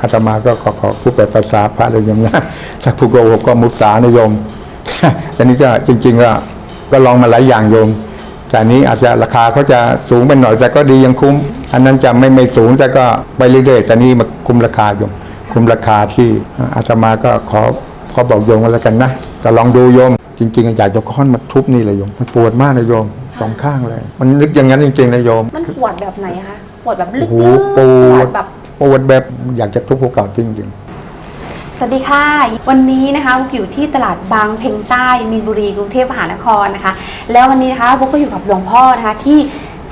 อาตมาก็ขอขอพูดแบบภาษาพระเลยโยมนะถ้าผู้โกหกก็มุสานะโยมแต่นี้ก็จริง ๆ ก็ก็ลองมาหลายอย่างโยมแต่นี้อาจจะราคาเขาจะสูงไปหน่อยแต่ก็ดียังคุ้ม อันนั้นจะไม่ไม่สูงแต่ก็ไปเรื่อยๆแต่นี้มาคุ้มราคาโยม คุ้มราคาที่อาตมาก็ขอขอบอกโยมแล้วกันนะก็ลองดูโยม จริงๆอยากจะค้อนมาทุบนี่เลยโยม มันปวดมากนะโยมสองข้างเลย มันนึกอย่างนั้นจริงๆนะโยม มันปวดแบบไหนคะ ปวดแบบลึกๆปวดแบบ ปวดแบบอยากจะทุบหัวเก่าจริง ๆสวัสดีค่ะ วันนี้นะคะบุ๊กอยู่ที่ตลาดบางเพ็งใต้มีนบุรีกรุงเทพมหานครนะคะ แล้ววันนี้นะคะบุ๊กก็อยู่กับหลวงพ่อนะคะที่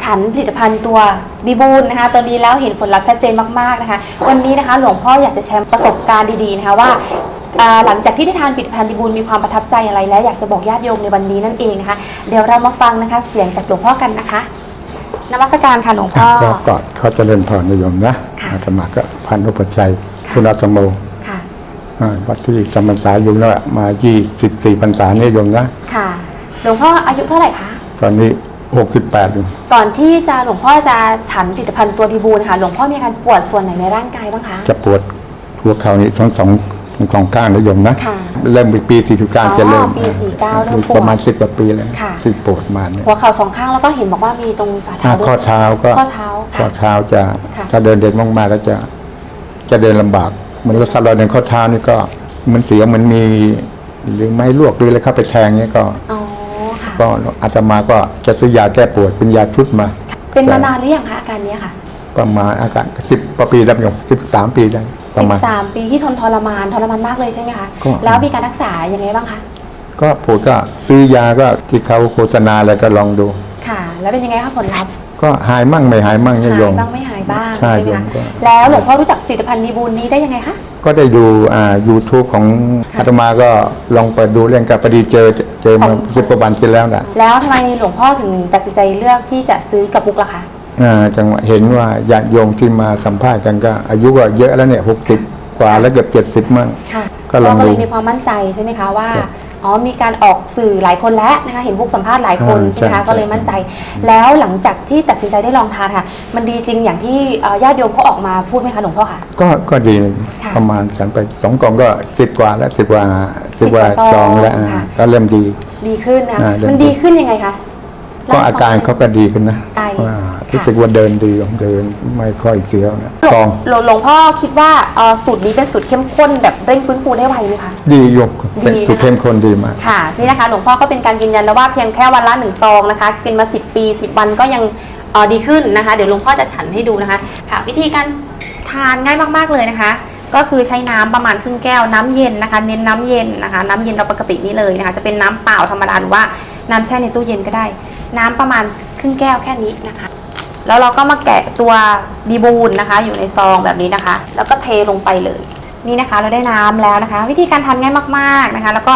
ฉันผลิตภัณฑ์ตัวดีบูลนะคะ ตัวนี้แล้วเห็นผลลัพธ์ชัดเจนมากๆนะคะ วันนี้นะคะหลวงพ่ออยากจะแชร์ประสบการณ์ดีๆนะคะว่าอ่าหลังจากที่ได้ทานผลิตภัณฑ์ดีบูลมีความประทับใจอะไรและอยากจะบอกญาติโยมในวันนี้นั่นเองนะคะ เดี๋ยวเรามาฟังนะคะ เสียงจากหลวงพ่อกันนะคะ นมัสการค่ะหลวงๆพ่อก็กอดเขาเจะเล่นพรนะโยมนะค่ะอาตมาก็พันธุปชชัยคุณอาตโมค่ะอ่าวัดที่จำพรรษาอยู่แล้วมา24พรรษาเนี่ยโยมนะ ค่ะ หลวงพ่ออายุเท่าไหร่คะ ตอนนี้68อยู่ก่อนที่จะหลวงพ่อจะฉันผลิตภัณฑ์ตัวดีบูนะคะหลวงพ่อมีอาการปวดส่วนไหนในร่างกายบ้างคะ จะปวดหัวเข่านี่ทั้งสอง ทั้งสองข้างนะโยมนะค่ะเริ่มปี 49 จะเริ่มปี49เริ่มปวดประมาณ 10กว่าปีแล้วค่ะที่ปวดมาเนี่ยหัวเข่าสองข้างแล้วก็เห็นบอกว่ามีตรงฝ่าอ่าเท้าด้ข้อวยเท้าก็ข้อเท้าข้อค่ะเท้าจะค่ะถ้าเดินเดินมากๆแล้วจะจะเดินลำบากเหมือนรถสลอยในข้อเท้านี่ก็เหมันเสียเหมันมีหรือไม้ลวกหรืออะไรเข้าไปแทงเนี่ยก็อ๋อค่ะก็อาตมาก็จะซื้อยาแก้ปวดเป็นยาชุดมา เป็นมานานหรือยังคะอาการเนี้ยค่ะ ประมาณอาการสิบปีแล้วโยมสิบสามปีได้ ประมาณ 13 ปีที่ทนทรมานทรมานมากเลยใช่ไหมคะ ก็ แล้วมีการรักษายังไงบ้างคะ ก็ปวดก็ซื้อยาก็ที่เขาโฆษณาอะไรก็ลองดู ค่ะ แล้วเป็นยังไงคะผลลัพธ์ก็หายมั่งไม่หายมั่งเนี่ยหายโยม บ้างไม่หายบ้างใช่ใช่ไหมโยมคะก็ แล้วหลวงพ่อรู้จักผลิตภัณฑ์ดีบูลนี้ได้ยังไงคะ ก็ได้ดูอ่า YouTube ของค่ะอาตมาก็ลองเปิดดูเรื่องกับพอดีเจอเจอมาของ สิบกว่าวันที่แล้วนะ แล้วทำไมหลวงพ่อถึงตัดสินใจเลือกที่จะซื้อกับบุกล่ะคะอ่า จังหวะเห็นว่าญาติโยมที่มาสัมภาษณ์กันก็ อายุก็เยอะแล้วเนี่ยหกสิบกว่าแล้วเกือบเจ็ดสิบ70มั่งค่ะก็ลองเราก็เลยดูมีความมั่นใจใช่ไหมคะว่าครับอ๋อมีการออกสื่อหลายคนแล้วนะคะเห็นบุกสัมภาษณ์หลายคนอ่าใช่ไหมคะใช่ก็เลยมั่นใจ แล้วหลังจากที่ตัดสินใจได้ลองทานค่ะ มันดีจริงอย่างที่เอ่อญาติโยมเขาออกมาพูดไหมคะหลวงพ่อคะก็ก็ดีค่ะประมาณฉันไปสองกล่องก็สิบกว่าแล้วสิบกว่าสิบกว่าสิบกว่าซซอองงแล้วอ่าค่ะก็เริ่มดี ดีขึ้นนะคะอ่าเริ่มมันดีขึ้นยังไงคะก็อาการเขาก็ดีขึ้นนะใช่ว่าค่ะ รู้สึกว่าเดินดีเดินไม่ค่อยเสียวนะซองหลวงหลวงพ่อคิดว่าเอ่อสูตรนี้เป็นสูตรเข้มข้นแบบเร่งฟื้นฟูได้ไวไหมคะ ดีโยมเป็นดีนะคะ ถูกเข้มข้นดีมาก ค่ะนี่นะคะหลวงพ่อก็เป็นการยืนยันแล้วว่าเพียงแค่วันละหนึ่งซองนะคะกินมา 10 ปี 10 วันก็ยังเอ่อดีขึ้นนะคะ เดี๋ยวหลวงพ่อจะฉันให้ดูนะคะค่ะวิธีการทานง่ายมากๆเลยนะคะ ก็คือใช้น้ำประมาณครึ่งแก้วน้ำเย็นนะคะ เน้นน้ำเย็นนะคะ น้ำเย็นเราปกตินี่เลยนะคะ จะเป็นน้ำเปล่าธรรมดาหรือว่าน้ำแช่ในตู้เย็นก็ได้ น้ำประมาณครึ่งแก้วแค่นี้นะคะ แล้วเราก็มาแกะตัวดีบูนนะคะ อยู่ในซองแบบนี้นะคะ แล้วก็เทลงไปเลย นี่นะคะเราได้น้ำแล้วนะคะ วิธีการทานง่ายมากๆนะคะ แล้วก็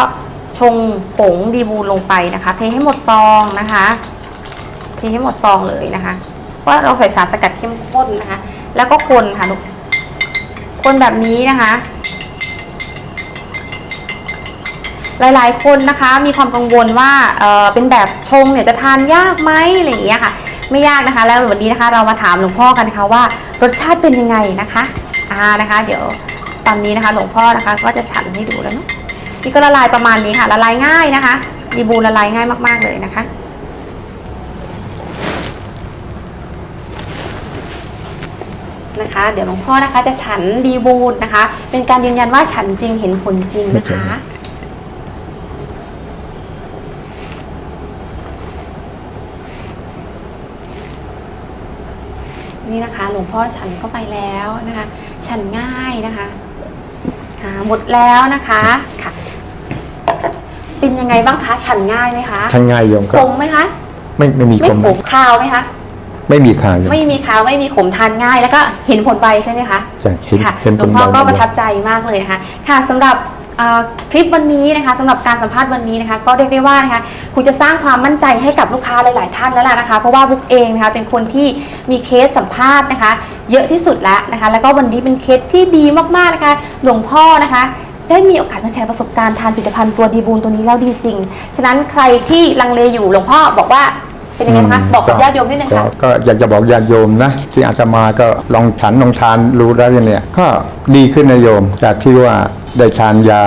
ชงผงดีบูนลงไปนะคะ เทให้หมดซองนะคะ เทให้หมดซองเลยนะคะเพราะเราใส่สารสกัดเข้มข้นนะคะ แล้วก็คนค่ะลูกคนแบบนี้นะคะ หลายๆคนนะคะมีความกังวลว่าเออเป็นแบบชงเนี่ยจะทานยากไหมอะไรอย่างเงี้ยค่ะ ไม่ยากนะคะ แล้ววันนี้นะคะเรามาถามหลวงพ่อกันนะคะว่ารสชาติเป็นยังไงนะคะอ่านะคะ เดี๋ยวตอนนี้นะคะหลวงพ่อนะคะ ก็จะฉันให้ดูแล้วเนาะนี่ก็ละลายประมาณนี้ค่ะละลายง่ายนะคะดีบูละลายง่ายมาก ๆเลยนะคะนะคะ เดี๋ยวหลวงพ่อนะคะจะฉันดีบูนนะคะ เป็นการยืนยันว่าฉันจริงเห็นผลจริงนะคะ นี่นะคะหลวงพ่อฉันเข้าไปแล้วนะคะ ฉันง่ายนะคะค่ะหมดแล้วนะคะค่ะเป็นยังไงบ้างคะฉันง่ายไหมคะทั้งง่ายโยมขก็มไหมคะไม่ไม่มีไม่คมขมคาวไหมคะไม่มีคางโยมไม่มีคาวไม่มีขมทานง่าย แล้วก็เห็นผลไวใช่ไหมคะจะเห็นค่ะเห็นหผลวลงพ่อไวก็หมปดระทับใจมากเลยนะคะ ค่ะสำหรับเอ่อคลิปวันนี้นะคะสำหรับการสัมภาษณ์วันนี้นะคะ ก็เรียกได้ว่านะคะคุณจะสร้างความมั่นใจให้กับลูกค้าหลาย ๆ ท่านแล้วล่ะนะคะ เพราะว่าบุ๊กเองนะคะเป็นคนที่มีเคสสัมภาษณ์นะคะ เยอะที่สุดแล้วนะคะ แล้วก็วันนี้เป็นเคสที่ดีมาก ๆ นะคะ หลวงพ่อนะคะ ได้มีโอกาสมาแชร์ประสบการณ์ทานผลิตภัณฑ์ตัวดีบูนตัวนี้แล้วดีจริง ฉะนั้นใครที่ลังเลอยู่หลวงพ่อบอกว่า เป็นยังไงบ้างคะบอกกับญาติโยมนิดนึงค่ะก็ก็อยากจะบอกญาติโยมนะ ที่อาตมาก็ลองฉันลองทานรู้แล้วเนี่ยก็ดีขึ้นนะโยม จากที่ว่าได้ทานยา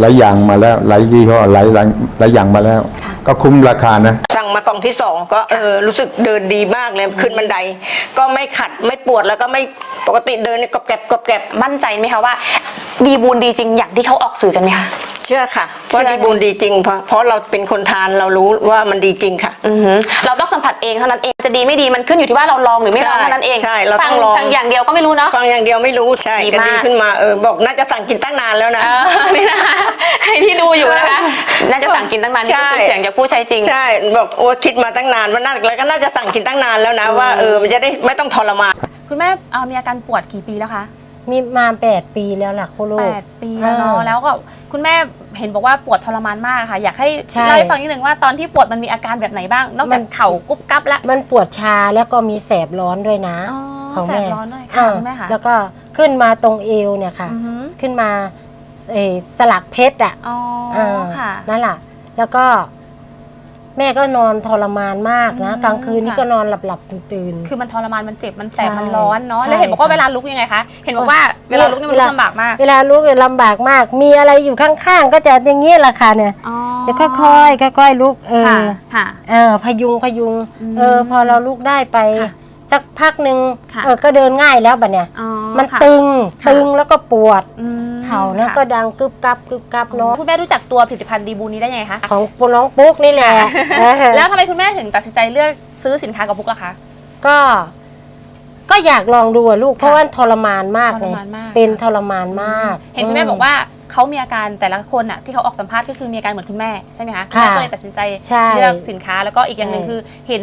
หลายอย่างมาแล้วหลายยี่ห้อหลายหลายหลายอย่างมาแล้วค่ะก็คุ้มราคานะ สั่งมากล่องที่สองก็เออรู้สึกเดินดีมากเลยขึ้นบันได ก็ไม่ขัดไม่ปวดแล้วก็ไม่ปกติเดินเนี่ยกรอบแกรบกรอบแกรบมั่นใจไหมคะว่า ดีบูนดีจริงอย่างที่เขาออกสื่อกันไหมคะ เชื่อค่ะเชื่อว่าดีบูนดีจริงเพราะเพราะเราเป็นคนทานเรารู้ว่ามันดีจริงค่ะ อือหือเราต้องสัมผัสเองเท่านั้นเองจะดีไม่ดีมันขึ้นอยู่ที่ว่าเราลองหรือไม่ลองใช่เท่านั้นเองใช่เราต้องฟัลอง ฟังอย่างเดียวก็ไม่รู้เนาะ ฟังอย่างเดียวไม่รู้ใช่ดีก็มาก ดีขึ้นมาเออบอกน่าจะสั่งกินตั้งนานแล้วนะ เออนี่นะคะใครที่ดูอยู่นะคะ น่าจะสั่งกินตั้งนานนี่ก็คือใช่ เสียงจากผู้ใช้จริง ใช่บอกโอ้คิดมาตั้งนานว่าน่าแล้วก็น่าจะสั่งกินตั้งนานแล้วนะว่าเออมันจะได้ไม่ต้องทรมาน คุณแม่เอ่อมีอาการปวดกี่ปีแล้วคะมีมาแปดปีแล้วล่ะคุณลูแปกดปีแล้วเนาะอ่าแล้วก็ คุณแม่เห็นบอกว่าปวดทรมานมากค่ะ อยากให้ใช่ เล่าให้ฟังนิดนึงว่าตอนที่ปวดมันมีอาการแบบไหนบ้าง นอกจากมันเข่ากุ๊บกั๊บแล้วมันปวดชาแล้วก็มีแสบร้อนด้วยนะอ๋อของแสแม่ บร้อนด้วยค่ะอ่าคุณแม่ค่ะแล้วก็ขึ้นมาตรงเอวเนี่ยค่ะ อือหือขึ้นมาเอ่อสลักเพชรอะอ๋ออ่าค่ะ นั่นแหละแล้วก็ แม่ก็นอนทรมานมากนะ อืมกลางคืนนี่ค่ะ ก็นอนหลับหลับๆตื่นตื่นๆคือมันทรมานมันเจ็บมันแสบใช่มันร้อนเนาะใช่แล้วเห็นบอกว่าค่ะเวลาลุกยังไงคะเห็นบอกว่าเวลาลุกนี่มันเวลุลากลำบากมากเวลาลุกเนี่ยลำบากมาก มีอะไรอยู่ข้างๆ ก็จะอย่างนี้แหละค่ะเนี่ย อ๋อจะค่อยๆค่อยๆลุกเออค่ะค่ะ เออพยุงพยุงอืมเออพอเราลุกได้ไป ค่ะสักพักหนึ่งค่ะ เออก็เดินง่ายแล้วบัดเนี่ย อ๋อมันค่ะ ตึงค่ะ ตึงแล้วก็ปวด อืม เข่าแล้วค่ะก็ดังกึบกับกึบกับเนาะคุณแม่รู้จักตัวผลิตภัณฑ์ดีบูนี้ได้ยังไงคะของน้องปุ๊กนี่แหละเออแล้วทำไมคุณแม่ถึงตัดสินใจเลือกซื้อสินค้ากับพุกล่ะคะก็ก็อยากลองดูอะลูกเพราะว่าทรมานมากทเลรยมานมากเป็นทรมานมาก เห็นคุณแม่บอกว่าเขามีอาการแต่ละคนอะที่เขาออกสัมภาษณ์ก็คือมีอาการเหมือนคุณแม่ใช่ไหมคะณค่ะแม่ก็เลยตัดสินใจใช่เลือกสินค้าแล้วก็อีกอย่างหนึ่งใช่คือเห็น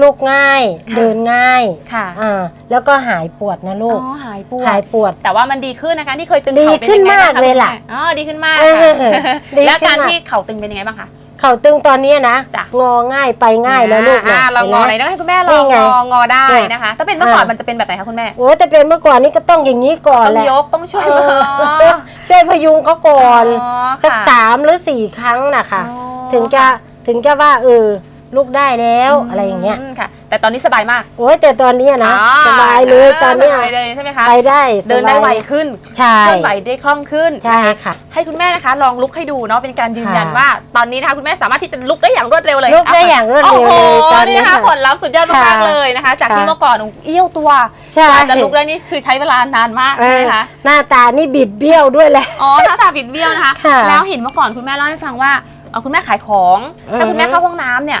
ลุกง่าย ค่ะ เดินง่ายค่ะ อ่าแล้วก็หายปวดนะลูกอ๋อหายปวหายด ปวด แต่ว่ามันดีขึ้นนะคะที่เคยตึงดีเข่าเป็นขึ้นยังไงบ้างมากเลยล่ะคุณแม่อ๋อดีขึ้นมากเออค่ะดีแล้วขึ้นการมากที่เข่าตึงเป็นยังไงบ้างคะ เข่าตึงตอนนี้นะจ้ะ งอง่ายไปง่ายแล้วลูกอ่านะเรางอไหนห็นต้ไหมองให้คุณแม่ลนี่องไงงองอได้เนี่ยนะคะ ถ้าเป็นเมื่อก่อนอ่ามั มันจะเป็นแบบไหนคะคุณแม่โอ้แต่เป็นเมื่อก่อนนี้ก็ต้องอย่างนี้ก่อนต้องแหละยกต้องช่วยเอมืออช่วยพยุงเขาก่อนอ๋อสักค่ะสามหรือสี่ครั้งนะคะ อ๋อถึงจะถึงจะว่าเออ ลูกได้แล้วอะไรอย่างเงี้ยมค่ะ แต่ตอนนี้สบายมากโอ้ยแต่ตอนเนี้ยนะอ๋อสบายเลยตอนเนี้ยสบายเลยใช่ไหมคะไปได้สบายเดินได้ไวขึ้นใช่ เคลื่อนไหวได้คล่องขึ้นใช่ค่ะ ให้คุณแม่นะคะ ลองลุกให้ดูเนาะเป็นการยืนยันค่ะ ว่า ตอนนี้นะคะคุณแม่สามารถที่จะลุกได้อย่างรวดเร็วเลยลุกได้อย่างรวดเร็วโอ้โหเลยตอนนี้นี่นะคะค่ะ ผลลัพธ์สุดยอดมากค่ะๆเลยนะคะ จากที่ค่ะ เมื่อก่อนเอี้ยวตัวใช่กว่าจะลุกได้นี่คือใช้เวลานานมากเอใช่ไหมอคะหน้าตานี่บิดเบี้ยวด้วยแหละ อ๋อหน้าตาบิดเบี้ยวนะคะค่ะแล้วเห็นเมื่อก่อนคุณแม่เล่าให้ฟังว่าเอ่อคุณแม่ขายของถ้าคุณแม่อือฮึเข้าห้องน้ำเนี่ย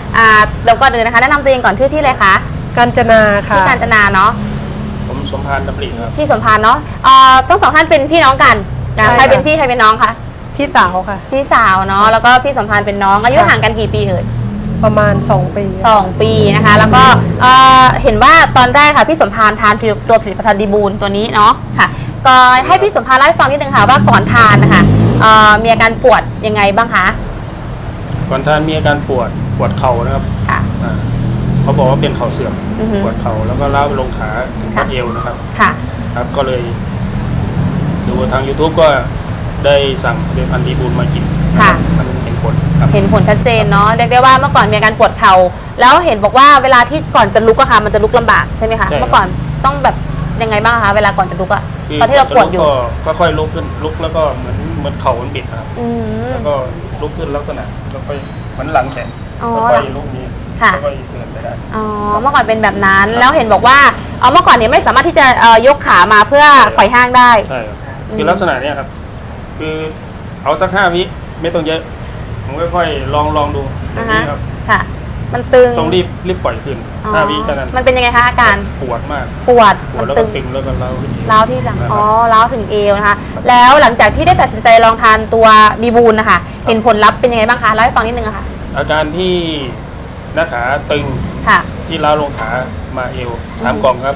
อ่าเดี๋ยวก่อนอื่นนะคะแนะนำตัวเองก่อนชื่อที่เลยคะกัญจนาค่ะที่การจนาเนาะผมสมพานดำริครับที่สมพานเนาะเอ่อทั้งสองท่านเป็นพี่น้องกันนะใช่ใครเป็นค่ะพี่ใครเป็นน้องคะพี่สาวค่ะ พี่สาวเนาะแล้วก็พี่สมพานเป็นน้องอายุค่ะห่างกันกี่ปีเอ่ยประมาณ 2 ปี สองปีนะคะ แล้วก็เอ่อเห็นว่าตอนแรกค่ะพี่สมพานทานตัวผลิตภัณฑ์ดีบูลตัวนี้เนาะค่ะ ก็ให้พี่สมพานเล่าให้ฟังนิดนึงค่ะว่าก่อนทานนะคะเอ่อมีอาการปวดยังไงบ้างคะ ก่อนท่านมีอาการปวดปวดเข่านะครับค่ะ อ่าเขาบอกว่าเป็นเข่าเสื่อมอือฮึปวดเข่าแล้วก็ล้าวไปลงขาถึงค่ะข้อเอวนะครับ ค่ะ ครับก็เลยดูทาง YouTube ก็ได้สั่งผลิตภัณฑ์ดีบูลมากินค่ะ มันเห็นผผลครับ เห็นผลชัดเจนเนาะเรียกได้ว่าเมื่อก่อนมีอาการปวดเข่าแล้วเห็นบอกว่าเวลาที่ก่อนจะลุกอะค่ะ มันจะลุกลำบากใช่ไหมคะใช่ครับ เมื่อก่อนต้องแบบยังไงบ้างคะเวลาก่อนจะลุกอะคืตอนที่เราปวดอยู่ก็ก็ค่อยลุกขึ้นลุกแล้วก็เหมือนเหมือนเข่ามันบิดครับ อืมแล้วก็ ลุกขึ้นลักษณะแล้วก็เหมือนหลังแข็งอ๋อแล้วก็ลุกนี้ค่ะ แล้วก็เดินไปได้ อ๋อเมื่อก่อนเป็นแบบนั้นแล้วเห็นบอกว่าเออเมื่อก่อนเนี่ยไม่สามารถที่จะเอ่อยกขามาเพื่อไขว่ห้างได้ ใช่ครับอืมคือลักษณะเนี้ยครับ คือเอาสักห้าวิไม่ต้องเยอะผมค่อยๆลองลองดูตรงนะคะนี้ครับ ค่ะ มันตึงต้องรีบรีบปล่อยขึ้นอ๋อห้าวิแค่นั้นมันเป็นยังไงคะอาการปวดมากปวดปวมัดนแล้วตึก็งตึงแล้วก็เล้าขึ้นอีก ร้าวที่หลังนะครับอ๋อร้าวถึงเอวนะคะ แล้วหลังจากที่ได้ตัดสินใจลองทานตัวดีบูลนะคะ เห็นผลลัพธ์เป็นยังไงบ้างคะเล่าให้ฟังนิดนึงอะค่ะ อาการที่หน้าขาตึงค่ะ ที่เล้าลงขามาเอวสามกล่องครับ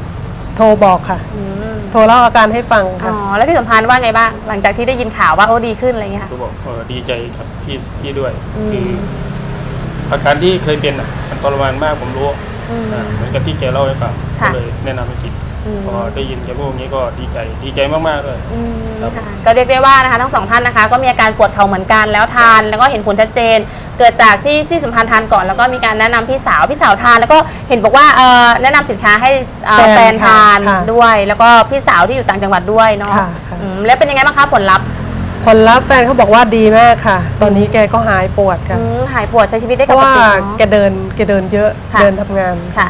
โทรบอกค่ะ อืมโทรเล่าอาการให้ฟังอ๋ค่ะ อแล้วพี่สัมพันธ์ว่าไงบ้างหลังจากที่ได้ยินข่าวว่าโอ้ดีขึ้นอะไรอย่างเงี้ยค่ะ ก็บอกเออดีใจครับพี่พี่ด้วย อืม คืออาการที่เคยเป็นอะมันทรมานมากผมรู้อืม อ่าเหมือนกับที่แกเล่าให้ฟังก็ค่ะ เลยแนะนำให้กินอืมพอได้ยินแกพูดอย่างนี้ก็ดีใจดีใจมากๆเลย อืมครับ ค่ะก็เรียกได้ว่านะคะทั้งสองท่านนะคะ ก็มีอาการปวดเข่าเหมือนกันแล้วทานแล้วก็เห็นผลชัดเจน เกิดจากที่ที่สัมพันธ์ทานก่อน แล้วก็มีการแนะนำพี่สาวพี่สาวทาน แล้วก็เห็นบอกว่าเอ่อแนะนำสินค้าให้เอ่อแฟแฟนนค่ะทานค่ะด้วย แล้วก็พี่สาวที่อยู่ต่างจังหวัดด้วยเนาะค่ะค่ะ อืมแล้วเป็นยังไงบ้างคะผลลัพธ์ผลลัพธ์แฟนเขาบอกว่าดีมากค่ะ ตอนนี้แกก็หายปวดค่ะ อืมหายปวดใช้ชีวิตได้เพปราะกว่าติแกเนาะเดินแกเดินเยอะค่ะ เดินทำงาน ค่ะ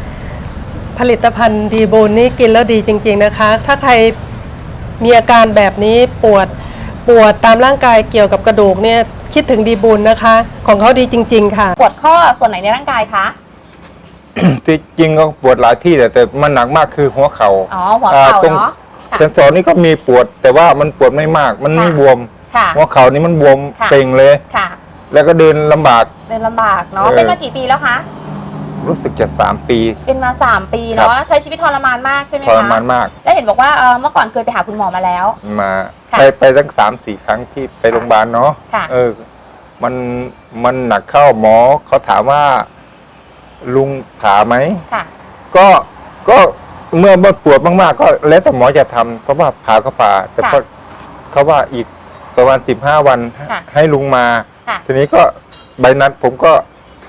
ผลิตภัณฑ์ดีบูนนี่กินแล้วดีจริง ๆนะคะ ถ้าใครมีอาการแบบนี้ปวดปวดตามร่างกายเกี่ยวกับกระดูกเนี่ยคิดถึงดีบูนนะคะ ของเขาดีจริง ๆ ค่ะ ปวดข้อส่วนไหนในร่างกายคะ ที่จริงก็ปวดหลายที่แต่แต่มันหนักมากคือหัวเขาอ๋อ่าหัวเข่าตรงเนาะ ค่ะ เซนสอนนี่ก็มีปวด แต่ว่ามันปวดไม่มาก มันไม่ค่ะ บวม ค่ะ หัวเข่านี่มันบวมค่ะ เป่งเลย ค่ะ แล้วก็เดินลำบาก เดินลำบากเนาะ เออ เป็นมากี่ปีแล้วคะ รู้สึกจะสามปี เป็นมาสามปีเนาะใช้ชีวิตทรมานมากใช่ไหมทคะรมานมาก แล้วเห็นบอกว่าเอ่อเมื่อก่อนเคยไปหาคุณหมอมาแล้ว มาค่ะ ไปไปตั้งสามสี่ครั้งที่ไปโรงพยาบาลเนาะค่ะ เออ มันมันหนักเข้าหมอเขาถามว่า ลุงผ่าไหม ค่ะ ก็ก็เมื่อมันปวดมากๆ ก็แล้วแต่หมอจะทำเพราะว่าผ่าก็ผ่า แต่ค่ะก็เขาว่าอีกประมาณสิบห้าวันค่ะให้ลุงมา ค่ะ ทีนี้ก็ใบนัดผมก็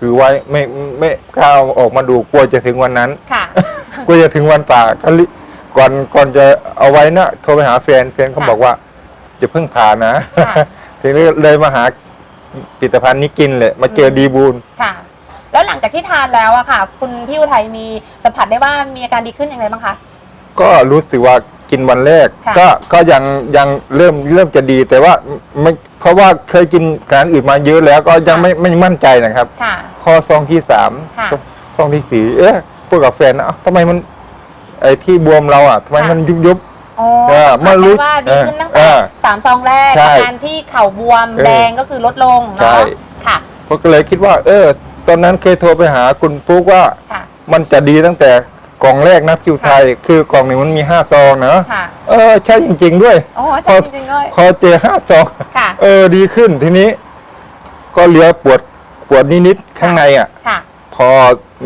ถือไว้ไม่ไม่กล้าเอาออกมาดูกลัวจะถึงวันนั้น ค่ะ กลัวจะถึงวันป่าก็รีก่อนก่อนจะเอาไว้นะโทรไปหาแฟนแฟนเขาค่ะบอกว่าจะเพิ่งผ่านะ ค่ะ ทีนี้เลยมาหาผลิตภัณฑ์นี้กินเลย มาเจอดีบูล ค่ะ แล้วหลังจากที่ทานแล้วอะค่ะ คุณพี่อุทัยมีสัมผัสได้ว่ามีอาการดีขึ้นอย่างไรบ้างคะ ก็รู้สึกว่ากินวันแรก ค่ะก็ก็ยังยังเริ่มเริ่มจะดีแต่ว่าไม่ เพราะว่าเคยกินอาหารอื่นมาเยอะแล้วก็ยังไม่ไม่มั่นใจนะครับ ค่ะ ข้อซองที่สามค่ะ ซองซองที่สี่เอ๊ะพูดกับแฟนนะเอ้าทำไมมัน ไอ้ที่บวมเราอะทำไมค่ะมันยุบยุบ อ๋อเออเมื่อรู้แปลว่าดีขึ้นตั้งเอแต่อสามซองแรกใช่อาการที่เข่าบวมเออแดงก็คือลดลงใช่ เนาะค่ะผมก็เลยคิดว่า เออ ตอนนั้นเคยโทรไปหาคุณปุ๊กว่า ค่ะ มันจะดีตั้งแต่ กล่องแรกนะคิวไทย คือกล่องหนึ่งมันมีห้าซองนะค่ะเออใช่จริง ๆ ด้วยโอ้ใช่จริงๆเลยพอเจอห้าซองค่ะ เออดีขึ้นทีนี้ ก็เหลือปวดปวดนิดๆข้างในอะค่ะ พอ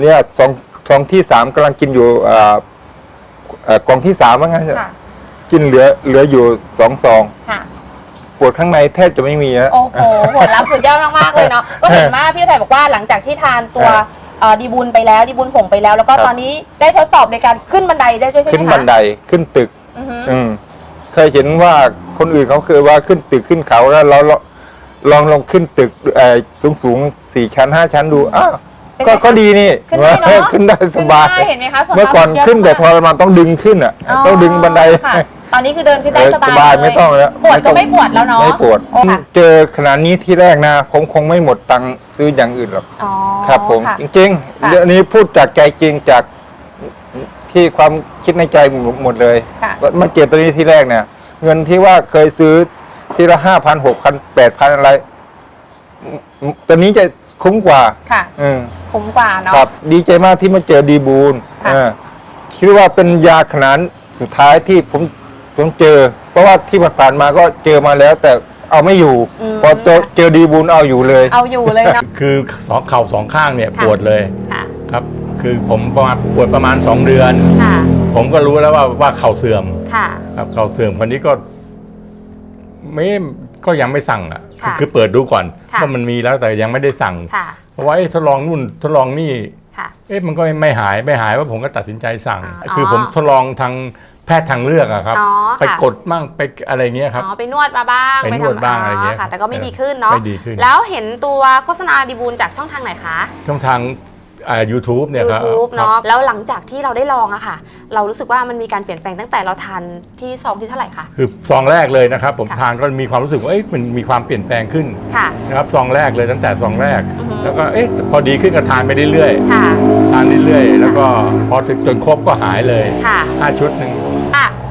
เนี่ยซองซองที่สามกำลังกินอยู่อ่าเอ่อกล่องที่สามว่างั้นค่ะกินเหลือเหลืออยู่สองซองค่ะปวดข้างในแทบจะไม่มีนะโอ้โหผลลัพธ์สุดยอดมากๆเลยเนาะก็เห็นว่าพี่ไทยบอกว่าหลังจากที่ทานตัวครับ เอ่อดีบุญไปแล้วดีบุญผงไปแล้ว แล้วก็ครับ ตอนนี้ได้ทดสอบในการขึ้นบันไดได้ด้วยใช่ไหมคะขึ้นบันไดขึ้นตึก อือฮึอืมเคยเห็นว่าคนอื่นเขาเคยว่าขึ้นตึกขึ้นเขาแล้วเราเราลองลองขึ้นตึกสูงสูงๆสี่ชั้นห้าชั้นดูอ้าวเป็นไงก็คะ ก็ดีนี่ขึ้นได้เนอะ ขึ้นได้สบาย ขึ้นได้เห็นไหมคะส่วนเมื่อก่อนมากเยอะขึ้นแต่มากทรมานต้องดึงขึ้นอะ ต้องดึงบันได ค่ะ ตอนนี้คือเดินขึ้นได้เออสบายสบายเลไม่ต้องแล้วปวดก็ต้องไม่ปวดแล้วเนาะไม่ปวดโอ้ค่ะเจอขนาดนี้ที่แรกนะผมคงไม่หมดตังค์ซื้ออย่างอื่นหรอกอ๋อครับ ผมค่ะจริงค่ะๆเรื่องนี้พูดจากใจจริงจากที่ความคิดในใจหมดเลยค่ะว่ามาเจอตัวนี้ที่แรกเนี่ย เงินที่ว่าเคยซื้อทีละห้าพันหกพันแปดพันอะไรอืมตัวนี้จะคุ้มกว่า ค่ะ อืมคุ้มกว่าเนาะครับดีใจมากที่มาเจอดีบูลค่ะเออคิดว่าเป็นยาขนาดสุดท้ายที่ผม ผมเจอ เพราะว่าที่ผ่านๆมาก็เจอมาแล้ว แต่เอาไม่อยู่พอเจอเจอดีบูลเอาอยู่เลย เอาอยู่เลยเนาะ คือสองเข่าสองข้างเนี่ยค่ะ ปวดเลยค่ะ ครับ คือผมประมาณปวดประมาณ 2 เดือน ค่ะ ผมก็รู้แล้วว่าว่าเข่าเสื่อม ค่ะ ครับเข่าเสื่อมคนนี้ก็ ไม่ก็ยังไม่สั่งอะค่ะคือเปิดดูก่อนค่ะ ว่ามันมีแล้วแต่ยังไม่ได้สั่งค่ะ เพราะว่าเอ๊ะทดลองนู่นทดลองนี่ ค่ะ เอ๊ะมันก็ไม่หายไม่หายว่าผมก็ตัดสินใจสั่ง อ๋อ คือผมทดลองทาง แพทย์ทางเลือกอะครับ อ๋อไปค่ะกดมั่งไปอะไรเงี้ยครับ อ๋อไปนวดมาบ้างไปนวดทำบ้างอะไรเงี้ยค่ะแต่ก็ไม่เออดีขึ้นเนาะไม่ดีขึ้น แล้วเห็นตัวโฆษณาดีบูลจากช่องทางไหนคะ ช่องทางอ่า YouTube เนี่ยครับ YouTube ครับเนาะแล้วหลังจากที่เราได้ลองอะค่ะ เรารู้สึกว่ามันมีการเปลี่ยนแปลงตั้งแต่เราทานที่ซองที่เท่าไหร่คะ คือซองแรกเลยนะครับ ผมค่ะ ทานก็มีความรู้สึกว่าเอ๊ะมันมีความเปลี่ยนแปลงขึ้นค่ะ นะครับซองแรกเลยตั้งแต่ซองแรก อือฮึ แล้วก็เอ๊ะพอดีขึ้นก็ทานไปเรื่อยค่ะ ๆทานเรื่อยๆแล้วก็พอถึงจนครบก็หายเลยค่ะ ห้าชุดหนึ่งอะก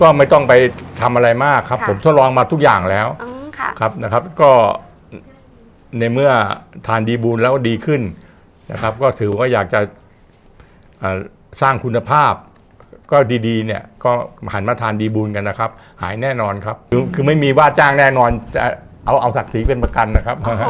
ก็ไม่ต้องไปทำอะไรมากครับ ค่ะ ผมทดลองมาทุกอย่างแล้วอืมค่ะ ครับนะครับ ก็ในเมื่อทานดีบูลแล้วดีขึ้นนะครับ ก็ถือว่าอยากจะเอ่อสร้างคุณภาพ ก็ดีๆเนี่ยก็หันมาทานดีบูลกันนะครับ หายแน่นอนครับคือคือไม่มีว่าจ้างแน่นอนจะเอาเอาศักดิ์ศรีเป็นประกันนะครับโอ้โห